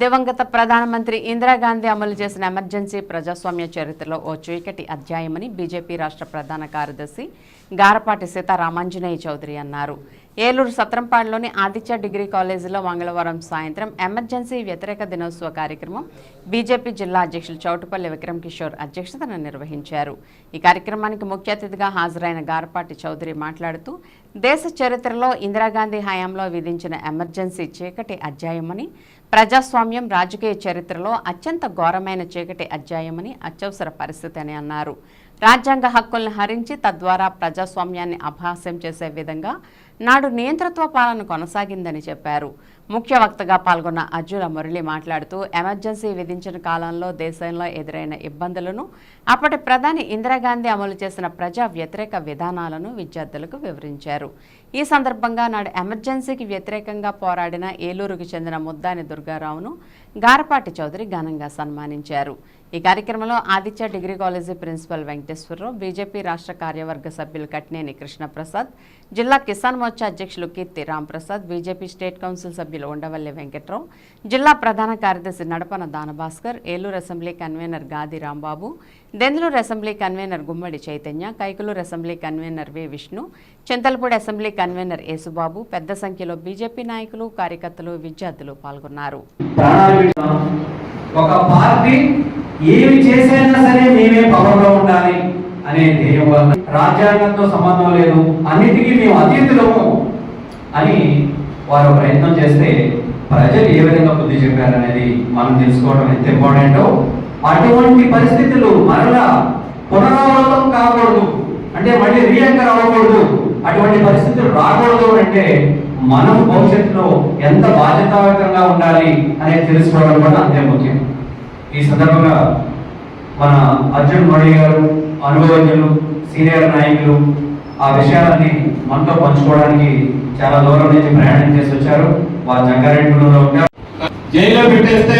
దివంగత ప్రధానమంత్రి ఇందిరాగాంధీ అమలు చేసిన ఎమర్జెన్సీ ప్రజాస్వామ్య చరిత్రలో ఓ చీకటి అధ్యాయమని బీజేపీ రాష్ట్ర ప్రధాన కార్యదర్శి గారపాటి సీతారామాంజనేయ చౌదరి అన్నారు. ఏలూరు సత్రంపాడులోని ఆదిత్య డిగ్రీ కాలేజీలో మంగళవారం సాయంత్రం ఎమర్జెన్సీ వ్యతిరేక దినోత్సవ కార్యక్రమం బీజేపీ జిల్లా అధ్యక్షులు చౌటుపల్లి విక్రమ్ కిషోర్ అధ్యక్షతన నిర్వహించారు. ఈ కార్యక్రమానికి ముఖ్య అతిథిగా హాజరైన గారపాటి చౌదరి మాట్లాడుతూ దేశ చరిత్రలో ఇందిరాగాంధీ హయాంలో విధించిన ఎమర్జెన్సీ చీకటి అధ్యాయమని ప్రజాస్వామ్యం రాజకీయ చరిత్రలో అత్యంత ఘోరమైన చీకటి అధ్యాయమని అత్యవసర పరిస్థితి అని అన్నారు. రాజ్యాంగ హక్కుల్ని హరించి తద్వారా ప్రజాస్వామ్యాన్ని అభాస్యం చేసే విధంగా నాడు నియంతృత్వ పాలన కొనసాగిందని చెప్పారు. ముఖ్య వక్తగా పాల్గొన్న అర్జున మురళి మాట్లాడుతూ ఎమర్జెన్సీ విధించిన కాలంలో దేశంలో ఎదురైన ఇబ్బందులను అప్పటి ప్రధాని ఇందిరాగాంధీ అమలు చేసిన ప్రజా వ్యతిరేక విధానాలను విద్యార్థులకు వివరించారు. ఈ సందర్భంగా నాడు ఎమర్జెన్సీకి వ్యతిరేకంగా పోరాడిన ఏలూరుకు చెందిన ముద్దాని దుర్గారావును గారపాటి చౌదరి ఘనంగా సన్మానించారు. ఈ కార్యక్రమంలో Aditya degree college principal Venkateswararao BJP రాష్ట్ర కార్యవర్గ సభ్యులు కట్నేని కృష్ణప్రసాద్ జిల్లా కిసాన్ మోర్చా అధ్యక్షులు Keerthi Ramprasad BJP state council సభ్యులు ఉండవల్లి వెంకట్రావు జిల్లా ప్రధాన కార్యదర్శి Nadapana Danabhaskar Eluru assembly convener Gadi Rambabu Denduluru assembly convener Gummadi Chaitanya Kaikaluru assembly convener V Vishnu Chintalapudi assembly convener Yesubabu పెద్ద సంఖ్యలో బీజేపీ నాయకులు కార్యకర్తలు విద్యార్థులు పాల్గొన్నారు. ఒక పార్టీ ఏమి చేసైనా సరే మేమే పవర్లో ఉండాలి అనే ధ్యేయం వల్ల రాజ్యాంగంతో సంబంధం లేదు. అన్నిటికీ మేము అతిథులము అని వారు ప్రయత్నం చేస్తే ప్రజలు ఏ విధంగా బుద్ధి చెప్పారనేది మనం తెలుసుకోవడం ఎంత ఇంపార్టెంటో అటువంటి పరిస్థితులు మరలా పునరావృతం కాకూడదు. అంటే మళ్ళీ రీఎంకర్ అవ్వకూడదు. అటువంటి పరిస్థితులు రాకూడదు అంటే మనం భవిష్యత్తులో ఎంత బాధ్యతాయుతంగా ఉండాలి అనేది తెలుసుకోవడం కూడా అంతే ముఖ్యం. ఈ సందర్భంగా మన అర్జున్ మోడీ గారు అనుభవజ్ఞులు సీనియర్ నాయకులు ఆ విషయాలన్నీ మనతో పంచుకోవడానికి చాలా దూరం నుంచి ప్రయాణం చేసి వచ్చారు. వారు జంగారెడ్డిలో ఉంటారు జైల్లో పెట్టేస్తే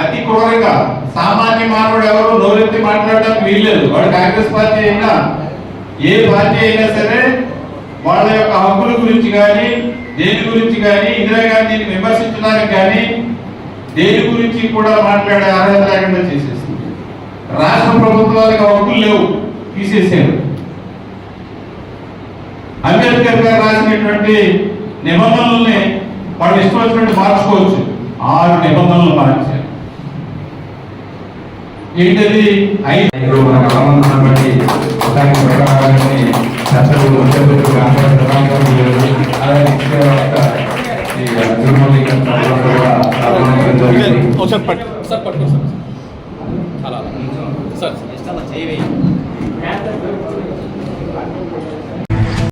అతి క్రూరంగా సామాన్య మానవుడు ఎవరు నోరెత్తి మాట్లాడడానికి వీల్లేదు. వాడు కాంగ్రెస్ పార్టీ అయినా ఏ పార్టీ అయినా సరే వాళ్ళ యొక్క హక్కుల గురించి కానీ దేని గురించి కానీ ఇందిరాగాంధీని విమర్శించడానికి కానీ దేని గురించి కూడా మాట్లాడే అర్హత లేకుండా చేసేసింది రాష్ట్ర ప్రభుత్వాలకు హక్కులు లేవు. తీసేసారు అంబేద్కర్ గారు రాసినటువంటి నిబంధనల్ని వాళ్ళు ఇష్టం వచ్చినట్టు మార్చుకోవచ్చు. ఆరు నిబంధనలు మార్చారు. ఏంటది? ఐదు ఇప్పుడు మనకు ప్రకారాన్ని చర్చలు అలాగే ఒకసారి సార్ పట్టుకో సార్ అలా సార్